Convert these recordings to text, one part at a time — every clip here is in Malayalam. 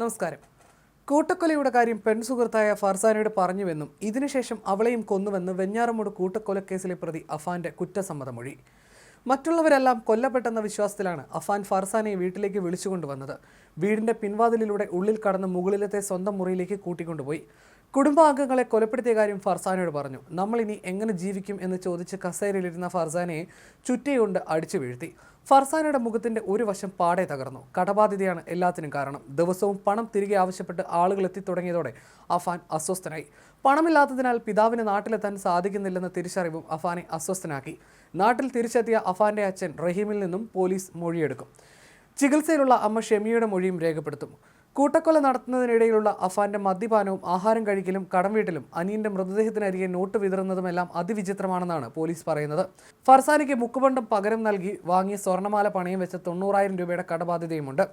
നമസ്കാരം. കൂട്ടക്കൊലയുടെ കാര്യം പെൺസുഹൃത്തായ ഫർസാനയോട് പറഞ്ഞുവെന്നും ഇതിനുശേഷം അവളെയും കൊന്നുവെന്ന് വെഞ്ഞാറമൂട് കൂട്ടക്കൊലക്കേസിലെ പ്രതി അഫാന്റെ കുറ്റസമ്മതമൊഴി. മറ്റുള്ളവരെല്ലാം കൊല്ലപ്പെട്ടെന്ന വിശ്വാസത്തിലാണ് അഫാൻ ഫർസാനയെ വീട്ടിലേക്ക് വിളിച്ചുകൊണ്ടുവന്നത്. വീടിന്റെ പിൻവാതിലിലൂടെ ഉള്ളിൽ കടന്ന് മുകളിലത്തെ സ്വന്തം മുറിയിലേക്ക് കൂട്ടിക്കൊണ്ടുപോയി. കുടുംബാംഗങ്ങളെ കൊലപ്പെടുത്തിയ കാര്യം ഫർസാനോട് പറഞ്ഞു. നമ്മൾ ഇനി എങ്ങനെ ജീവിക്കും? എന്ന് ചോദിച്ച് കസേരയിലിരുന്ന ഫർസാനെ ചുറ്റിയുണ്ട് അടിച്ചു വീഴ്ത്തി. ഫർസാനയുടെ മുഖത്തിന്റെ ഒരു വശം പാടെ തകർന്നു. കടബാധ്യതയാണ് എല്ലാത്തിനും കാരണം. ദിവസവും പണം തിരികെ ആവശ്യപ്പെട്ട് ആളുകൾ എത്തിത്തുടങ്ങിയതോടെ അഫാൻ അസ്വസ്ഥനായി. പണമില്ലാത്തതിനാൽ പിതാവിന് നാട്ടിലെത്താൻ സാധിക്കുന്നില്ലെന്ന തിരിച്ചറിവും അഫാനെ അസ്വസ്ഥനാക്കി. നാട്ടിൽ തിരിച്ചെത്തിയ അഫാന്റെ അച്ഛൻ റഹീമിൽ നിന്നും പോലീസ് മൊഴിയെടുക്കും. ചികിത്സയിലുള്ള അമ്മ ഷെമിയുടെ മൊഴിയും രേഖപ്പെടുത്തും. കൂട്ടക്കൊല നടത്തുന്നതിനിടയിലുള്ള അഫാന്റെ മദ്യപാനവും ആഹാരം കഴിക്കലും കടം വീട്ടിലും അനിയന്റെ മൃതദേഹത്തിനരികെ നോട്ട് വിതറുന്നതുമെല്ലാം അതിവിചിത്രമാണെന്നാണ് പോലീസ് പറയുന്നത്. ഫർസാനിക്ക് മുക്കുപണ്ടം പകരം നൽകി വാങ്ങിയ സ്വർണമാല പണയം വെച്ച തൊണ്ണൂറായിരം രൂപയുടെ കടബാധ്യതയുമുണ്ട്.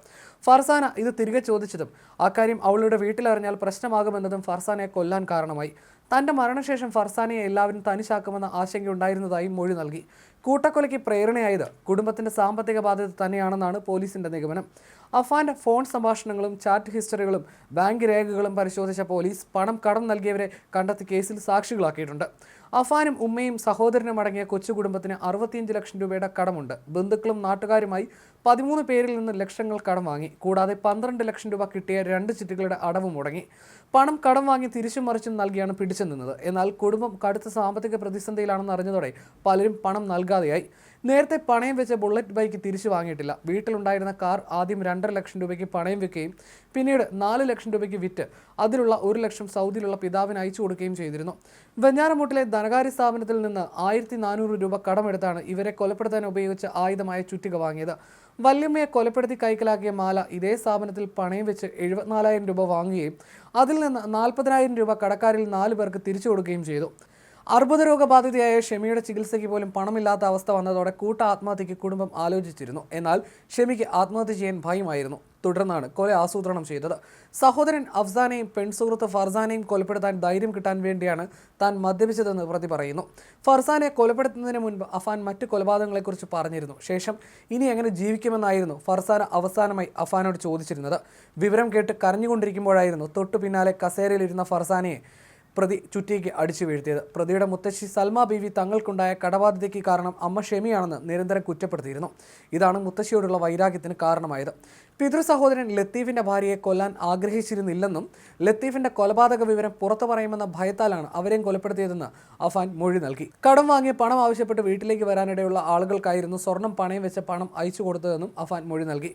ഫർസാന ഇത് തിരികെ ചോദിച്ചതും അക്കാര്യം അവളുടെ വീട്ടിലറിഞ്ഞാൽ പ്രശ്നമാകുമെന്നതും ഫർസാനയെ കൊല്ലാൻ കാരണമായി. തന്റെ മരണശേഷം ഫർസാനയെ എല്ലാവരും തനിശാക്കുമെന്ന ആശങ്കയുണ്ടായിരുന്നതായി മൊഴി നൽകി. കൂട്ടക്കൊലയ്ക്ക് പ്രേരണയായത് കുടുംബത്തിന്റെ സാമ്പത്തിക ബാധ്യത തന്നെയാണെന്നാണ് പോലീസിന്റെ നിഗമനം. അഫാന്റെ ഫോൺ സംഭാഷണങ്ങളും ചാറ്റ് ഹിസ്റ്ററികളും ബാങ്ക് രേഖകളും പരിശോധിച്ച പോലീസ് പണം കടം നൽകിയവരെ കണ്ടെത്തി കേസിൽ സാക്ഷികളാക്കിയിട്ടുണ്ട്. അഫാനും ഉമ്മയും സഹോദരനും അടങ്ങിയ കൊച്ചു കുടുംബത്തിന് അറുപത്തിയഞ്ച് ലക്ഷം രൂപയുടെ കടമുണ്ട്. ബന്ധുക്കളും നാട്ടുകാരുമായി പതിമൂന്ന് പേരിൽ നിന്ന് ലക്ഷങ്ങൾ കടം വാങ്ങി. കൂടാതെ പന്ത്രണ്ട് ലക്ഷം രൂപ കിട്ടിയ രണ്ട് ചിറ്റുകളുടെ അടവ് മുടങ്ങി. പണം കടം വാങ്ങി തിരിച്ചും മറിച്ചും നൽകിയാണ് പിടിച്ചു നിന്നത് എന്നാൽ കുടുംബം കടുത്ത സാമ്പത്തിക പ്രതിസന്ധിയിലാണെന്ന് അറിഞ്ഞതോടെ പലരും പണം നൽകാതെയായി. നേരത്തെ പണയം വെച്ച ബുള്ളറ്റ് ബൈക്ക് തിരിച്ചു വാങ്ങിയിട്ടില്ല. വീട്ടിലുണ്ടായിരുന്ന കാർ ആദ്യം രണ്ടര ലക്ഷം രൂപയ്ക്ക് പണയം വെക്കുകയും പിന്നീട് നാല് ലക്ഷം രൂപയ്ക്ക് വിറ്റ് അതിലുള്ള ഒരു ലക്ഷം സൗദിയിലുള്ള പിതാവിന് അയച്ചു കൊടുക്കുകയും ചെയ്തിരുന്നു. വെഞ്ഞാറമൂട്ടിലെ ധനകാര്യ സ്ഥാപനത്തിൽ നിന്ന് ആയിരത്തി നാനൂറ് രൂപ കടമെടുത്താണ് ഇവരെ കൊലപ്പെടുത്താൻ ഉപയോഗിച്ച ആയുധമായ ചുറ്റിക വാങ്ങിയത്. വല്യമ്മയെ കൊലപ്പെടുത്തി കൈക്കലാക്കിയ മാല ഇതേ സ്ഥാപനത്തിൽ പണയം വെച്ച് എഴുപത്തിനാലായിരം രൂപ വാങ്ങുകയും അതിൽ നിന്ന് നാൽപ്പതിനായിരം രൂപ കടക്കാരിൽ നാല് പേർക്ക് തിരിച്ചു കൊടുക്കുകയും ചെയ്തു. അർബുദ രോഗബാധിതയായ ഷെമിയുടെ ചികിത്സയ്ക്ക് പോലും പണമില്ലാത്ത അവസ്ഥ വന്നതോടെ കൂട്ട ആത്മഹത്യയ്ക്ക് കുടുംബം ആലോചിച്ചിരുന്നു. എന്നാൽ ഷെമിക്ക് ആത്മഹത്യ ചെയ്യാൻ ഭയമായിരുന്നു. തുടർന്നാണ് കൊല ആസൂത്രണം ചെയ്തത്. സഹോദരൻ അഫ്സാനെയും പെൺസുഹൃത്ത് ഫർസാനെയും കൊലപ്പെടുത്താൻ ധൈര്യം കിട്ടാൻ വേണ്ടിയാണ് താൻ മദ്യപിച്ചതെന്ന് പ്രതി പറയുന്നു. ഫർസാനെ കൊലപ്പെടുത്തുന്നതിന് മുൻപ് അഫാൻ മറ്റ് കൊലപാതകങ്ങളെക്കുറിച്ച് പറഞ്ഞിരുന്നു. ശേഷം ഇനി എങ്ങനെ ജീവിക്കുമെന്നായിരുന്നു ഫർസാന അവസാനമായി അഫാനോട് ചോദിച്ചിരുന്നത്. വിവരം കേട്ട് കരഞ്ഞുകൊണ്ടിരിക്കുമ്പോഴായിരുന്നു തൊട്ടു പിന്നാലെ കസേരയിലിരുന്ന ഫർസാനയെ പ്രതി ചുറ്റിക്ക് അടിച്ചു വീഴ്ത്തിയത്. പ്രതിയുടെ മുത്തശ്ശി സൽമ ബീവി തങ്ങൾക്കുണ്ടായ കടബാധ്യതയ്ക്ക് കാരണം അമ്മ ഷെമിയാണെന്ന് നിരന്തരം കുറ്റപ്പെടുത്തിയിരുന്നു. ഇതാണ് മുത്തശ്ശിയോടുള്ള വൈരാഗ്യത്തിന് കാരണമായത്. പിതൃ സഹോദരൻ ലത്തീഫിന്റെ ഭാര്യയെ കൊല്ലാൻ ആഗ്രഹിച്ചിരുന്നില്ലെന്നും ലത്തീഫിന്റെ കൊലപാതക വിവരം പുറത്തു പറയുമെന്ന ഭയത്താലാണ് അവരെയും കൊലപ്പെടുത്തിയതെന്ന് അഫാൻ മൊഴി നൽകി. കടം വാങ്ങിയ പണം ആവശ്യപ്പെട്ട് വീട്ടിലേക്ക് വരാനിടയുള്ള ആളുകൾക്കായിരുന്നു സ്വർണം പണയം വെച്ച പണം അയച്ചു കൊടുത്തതെന്നും അഫാൻ മൊഴി നൽകി.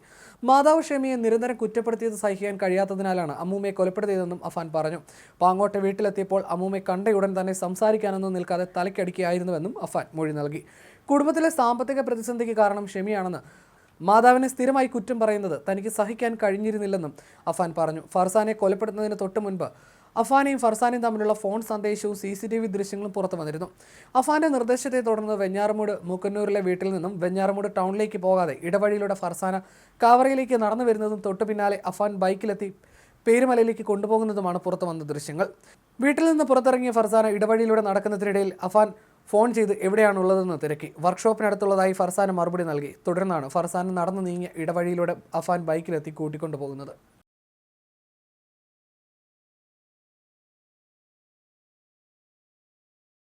മാതാവ് ഷെമിയെ നിരന്തരം കുറ്റപ്പെടുത്തിയത് സഹിക്കാൻ കഴിയാത്തതിനാലാണ് അമ്മൂമ്മയെ കൊലപ്പെടുത്തിയതെന്നും അഫാൻ പറഞ്ഞു. പാങ്ങോട്ടെ വീട്ടിലെത്തിയപ്പോൾ അമ്മൂമ്മയെ കണ്ടയുടൻ തന്നെ സംസാരിക്കാനൊന്നും നിൽക്കാതെ തലയ്ക്കടിക്കുകയായിരുന്നുവെന്നും അഫാൻ മൊഴി നൽകി. കുടുംബത്തിലെ സാമ്പത്തിക പ്രതിസന്ധിക്ക് കാരണം ഷെമിയാണെന്ന് മാതാവിനെ സ്ഥിരമായി കുറ്റം പറയുന്നത് തനിക്ക് സഹിക്കാൻ കഴിഞ്ഞിരുന്നില്ലെന്നും അഫാൻ പറഞ്ഞു. ഫർസാനെ കൊലപ്പെടുത്തുന്നതിന് തൊട്ട് മുൻപ് അഫാനെയും ഫർസാനെയും തമ്മിലുള്ള ഫോൺ സന്ദേശവും സി സി ടി വി ദൃശ്യങ്ങളും പുറത്തു വന്നിരുന്നു. അഫാന്റെ നിർദ്ദേശത്തെ തുടർന്ന് വെഞ്ഞാറമൂട് മൂക്കന്നൂരിലെ വീട്ടിൽ നിന്നും വെഞ്ഞാറമൂട് ടൗണിലേക്ക് പോകാതെ ഇടവഴിയിലൂടെ ഫർസാന കാവറയിലേക്ക് നടന്നു വരുന്നതും തൊട്ടു പിന്നാലെ അഫാൻ ബൈക്കിലെത്തി പേരുമലയിലേക്ക് കൊണ്ടുപോകുന്നതുമാണ് പുറത്തു വന്ന ദൃശ്യങ്ങൾ. വീട്ടിൽ നിന്ന് പുറത്തിറങ്ങിയ ഫർസാന ഇടവഴിയിലൂടെ നടക്കുന്നതിനിടയിൽ അഫാൻ ഫോൺ ചെയ്ത് എവിടെയാണുള്ളതെന്ന് തിരക്കി. വർക്ക്ഷോപ്പിനടുത്തുള്ളതായി ഫർസാന മറുപടി നൽകി. തുടർന്നാണ് ഫർസാന നടന്നു നീങ്ങിയ ഇടവഴിയിലൂടെ അഫാൻ ബൈക്കിലെത്തി കൂട്ടിക്കൊണ്ടുപോകുന്നത്.